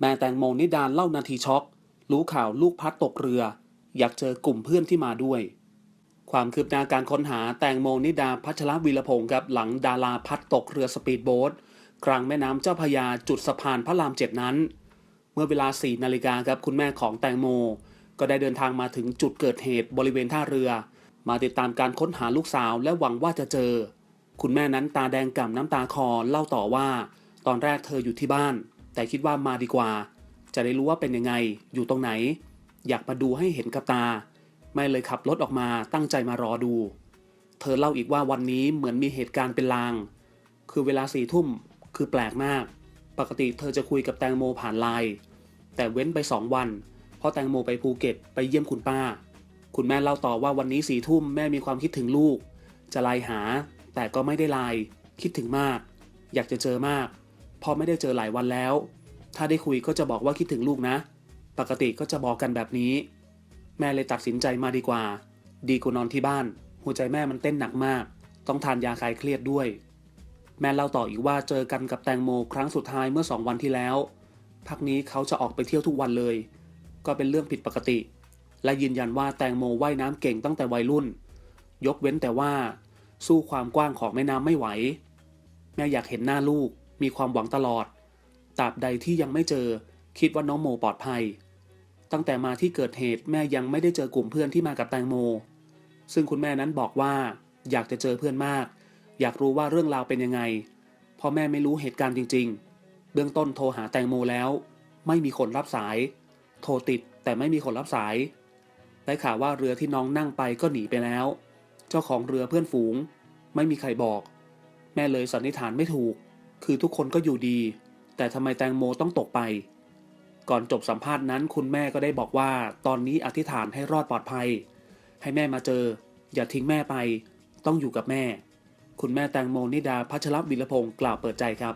แม่แตงโมนิดานเล่านาทีช็อก รู้ข่าวลูกพัดตกเรือ อยากเจอกลุ่มเพื่อนที่มาด้วย ความคืบหน้าการค้นหาแตงโมนิดาพัชรวีรพงศ์ครับหลังดาราพัดตกเรือสปีดโบ๊ทกลางแม่น้ำเจ้าพยาจุดสะพานพระรามเจ็ดนั้น เมื่อเวลา4นาฬิกาครับคุณแม่ของแตงโม ก็ได้เดินทางมาถึงจุดเกิดเหตุบริเวณท่าเรือ มาติดตามการค้นหาลูกสาวและหวังว่าจะเจอ คุณแม่นั้นตาแดงก่ำน้ำตาคลอเล่าต่อว่า ตอนแรกเธออยู่ที่บ้าน แต่คิดว่ามาดีกว่า จะได้รู้ว่าเป็นยังไง อยู่ตรงไหน อยากมาดูให้เห็นกับตา ไม่เลยขับรถออกมาตั้งใจมารอดู เธอเล่าอีกว่าวันนี้เหมือนมีเหตุการณ์เป็นลาง คือเวลาสี่ทุ่ม คือแปลกมาก ปกติเธอจะคุยกับแตงโมผ่านไลน์แต่เว้นไปสองวัน เพราะแตงโมไปภูเก็ตไปเยี่ยมคุณป้า คุณแม่เล่าต่อว่าวันนี้สี่ทุ่มแม่มีความคิดถึงลูก จะไลน์หา แต่ก็ไม่ได้ไลน์คิดถึงมาก อยากจะเจอมาก พอไม่ได้เจอหลายวันแล้ว ถ้าได้คุยก็จะบอกว่าคิดถึงลูกนะ ปกติก็จะบอกกันแบบนี้ แม่เลยตัดสินใจมาดีกว่า ดีกว่านอนที่บ้าน หัวใจแม่มันเต้นหนักมาก ต้องทานยาคลายเครียดด้วย แม่เล่าต่ออีกว่าเจอกันกับแตงโมครั้งสุดท้ายเมื่อสองวันที่แล้ว พักนี้เขาจะออกไปเที่ยวทุกวันเลย ก็เป็นเรื่องผิดปกติ และยืนยันว่าแตงโมว่ายน้ำเก่งตั้งแต่วัยรุ่น ยกเว้นแต่ว่า สู้ความกว้างของแม่น้ำไม่ไหว แม่อยากเห็นหน้าลูก มีความหวังตลอดตราบใดที่ยังไม่เจอ คิดว่าน้องโมปลอดภัย ตั้งแต่มาที่เกิดเหตุแม่ยังไม่ได้เจอกลุ่มเพื่อนที่มากับแตงโม ซึ่งคุณแม่นั้นบอกว่า อยากจะเจอเพื่อนมาก อยากรู้ว่าเรื่องราวเป็นยังไงเพราะแม่ไม่รู้เหตุการณ์จริง ๆ เบื้องต้นโทรหาแตงโมแล้ว ไม่มีคนรับสาย โทรติดแต่ไม่มีคนรับสาย ได้ข่าวว่าเรือที่น้องนั่งไปก็หนีไปแล้ว เจ้าของเรือเพื่อนฝูง ไม่มีใครบอก แม่เลยสันนิษฐานไม่ถูก คือทุกคนก็อยู่ดี แต่ทำไมแตงโมต้องตกไป ก่อนจบสัมภาษณ์นั้นคุณแม่ก็ได้บอกว่า ตอนนี้อธิษฐานให้รอดปลอดภัย ให้แม่มาเจอ อย่าทิ้งแม่ไป ต้องอยู่กับแม่ คุณแม่แตงโมนิดาพัชรวิรพงศ์กล่าวเปิดใจครับ